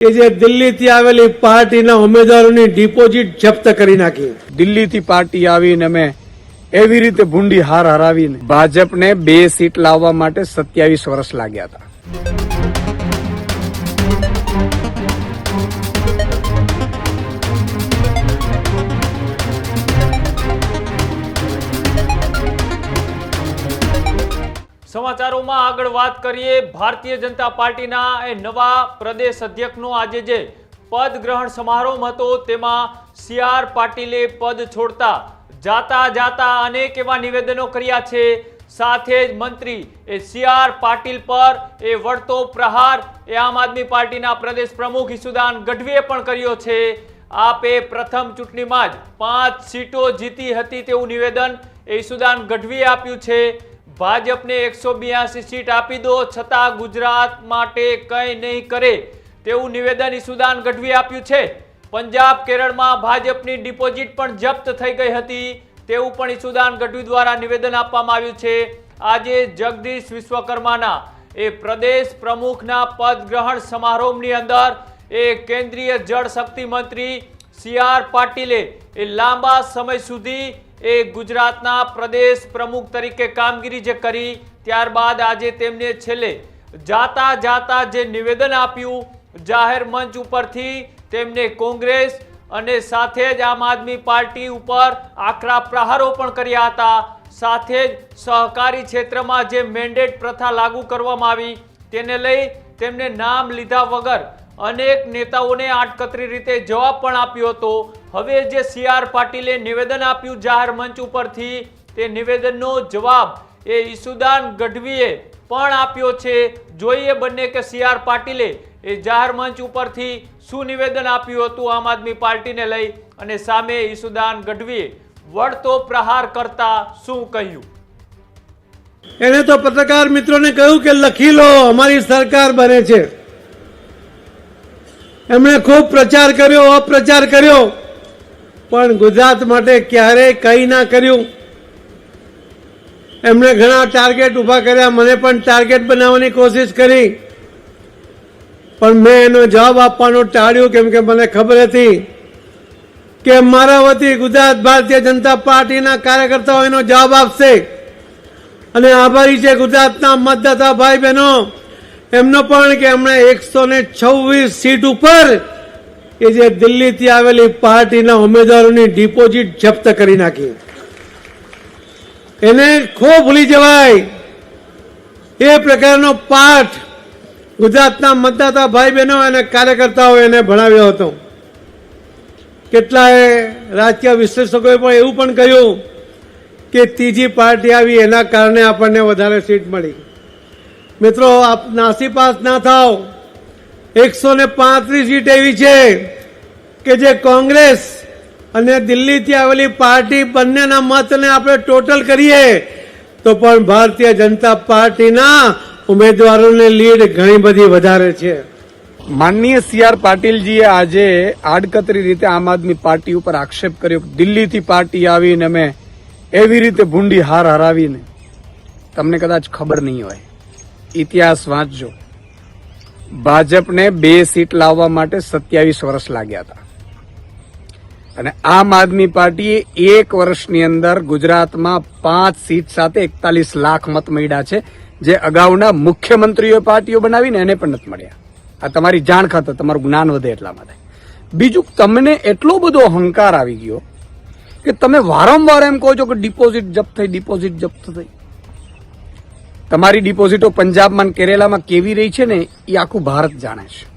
કે જે દિલ્હીથી આવેલી પાર્ટીના ઉમેદવારોની ડિપોઝિટ જપ્ત કરી નાખી. દિલ્હીથી પાર્ટી આવીને અમે એવી રીતે ભૂંડી હાર હરાવીને ભાજપને બે સીટ લાવવા માટે સત્યાવીસ વર્ષ લાગ્યા હતા. સમાચારોમાં આગળ વાત કરીએ. ભારતીય જનતા પાર્ટીના એ નવા પ્રદેશ અધ્યક્ષનો આજે જે પદ ગ્રહણ સમારોહ હતો, તેમાં સી આર પાટીલે પદ છોડતા જાતા જાતા અનેક એવા નિવેદનો કર્યા છે. સાથે જ મંત્રી એ સી આર પાટીલ પર એ વળતો પ્રહાર એ આમ આદમી પાર્ટીના પ્રદેશ પ્રમુખ ઈસુદાન ગઢવીએ પણ કર્યો છે. આપે પ્રથમ ચૂંટણીમાં જ પાંચ સીટો જીતી હતી તેવું નિવેદન એ ઈસુદાન ગઢવીએ આપ્યું છે. ભાજપને એકસો બ્યાસી સીટ આપી દો, છતાં ગુજરાત માટે કંઈ નહીં કરે. તેવું નિવેદન ઈસુદાન ગઢવીએ આપ્યું છે. પંજાબ કેરળમાં ભાજપની ડિપોઝિટ પણ જપ્ત થઈ ગઈ હતી. તેવું પણ ઈસુદાન ગઢવી દ્વારા નિવેદન આપવામાં આવ્યું છે. આજે જગદીશ વિશ્વકર્માના એ પ્રદેશ પ્રમુખના પદ ગ્રહણ સમારોહની અંદર એ કેન્દ્રીય જળ શક્તિ મંત્રી સી આર પાટીલે એ લાંબા સમય સુધી એ ગુજરાતના પ્રદેશ પ્રમુખ તરીકે કામગીરી જે કરી, ત્યારબાદ આજે તેમને છેલ્લે જાતા જાતા જે નિવેદન આપ્યું, જાહેર મંચ ઉપરથી તેમને કોંગ્રેસ અને સાથે જ આમ આદમી પાર્ટી ઉપર આકરા પ્રહારો પણ કર્યા હતા. સાથે જ સહકારી ક્ષેત્રમાં જે મેન્ડેટ પ્રથા લાગુ કરવામાં આવી, તેને લઈ તેમને નામ લીધા વગર અનેક નેતાઓને આડકતરી રીતે જવાબ પણ આપ્યો હતો. હવે જે સી આર પાટીલે નિવેદન આપ્યું જાહેર મંચ ઉપરથી, તે નિવેદનનો જવાબ એ ઈસુદાન ગઢવીએ પણ આપ્યો છે. જોઈએ બંને કે સી આર પાટીલે એ જાહેર મંચ ઉપરથી શું નિવેદન આપ્યું હતું આમ આદમી પાર્ટીને લઈ અને સામે ઈસુદાન ગઢવીએ વળતો પ્રહાર કરતા શું કહ્યું? એને તો પત્રકાર મિત્રોને કહ્યું કે લખી લો, અમારી સરકાર બને છે. એમણે ખૂબ પ્રચાર કર્યો, અપ્રચાર કર્યો. પણ ગુજરાત માટે ક્યારેય કંઈ ના કર્યું. એમણે ઘણા ટાર્ગેટ ઊભા કર્યા, મને પણ ટાર્ગેટ બનાવવાની કોશિશ કરી. પણ મેં એનો જવાબ આપવાનો ટાળ્યું, કેમ કે મને ખબર હતી કે મારા વતી ગુજરાત ભારતીય જનતા પાર્ટીના કાર્યકર્તાઓ એનો જવાબ આપશે. અને આભારી છે ગુજરાતના મતદાતા ભાઈ બહેનો એમનો પણ કે એમણે એકસો ને છવ્વીસ સીટ ઉપર એ જે દિલ્હીથી આવેલી પાર્ટીના ઉમેદવારોની ડિપોઝિટ જપ્ત કરી નાખી. એને ખૂબ ભૂલી જવાય. એ પ્રકારનો પાઠ ગુજરાતના મતદાતા ભાઈ બહેનો અને કાર્યકર્તાઓ એને ભણાવ્યો હતો. કેટલાય રાજકીય વિશ્લેષકોએ પણ એવું પણ કહ્યું કે ત્રીજી પાર્ટી આવી એના કારણે આપણને વધારે સીટ મળી. મિત્રો, આપ નાસીપાસ ના થાવ. એકસો ને પાંત્રીસ સીટ એવી છે કે જે કોંગ્રેસ અને દિલ્હીથી આવેલી પાર્ટી બંનેના મતને આપણે ટોટલ કરીએ, તો પણ ભારતીય જનતા પાર્ટીના ઉમેદવારોને લીડ ઘણી બધી વધારે છે. માનનીય સી આર પાટીલજીએ આજે આડકતરી રીતે આમ આદમી પાર્ટી ઉપર આક્ષેપ કર્યો દિલ્હીથી પાર્ટી આવીને અમે એવી રીતે ભૂંડી હાર હરાવીને. તમને કદાચ ખબર નહીં હોય. ઇતિહાસ વાંચજો. ભાજપને બે સીટ લાવવા માટે સત્યાવીસ વર્ષ લાગ્યા હતા. અને આમ આદમી પાર્ટીએ એક વર્ષની અંદર ગુજરાતમાં પાંચ સીટ સાથે એકતાલીસ લાખ મત મળ્યા છે, જે અગાઉના મુખ્યમંત્રીઓ પાર્ટીઓ બનાવીને એને પણ નથી મળ્યા. આ તમારી જાણ ખાતર તમારું જ્ઞાન વધે એટલા માટે. બીજું, તમને એટલો બધો અહંકાર આવી ગયો કે તમે વારંવાર એમ કહો છો કે ડિપોઝિટ જપ્ત થઈ ડિપોઝિટ જપ્ત થઈ. તમારી ડિપોઝિટો પંજાબમાં કેરેલામાં કેવી રહી છે ને એ આખું ભારત જાણે છે.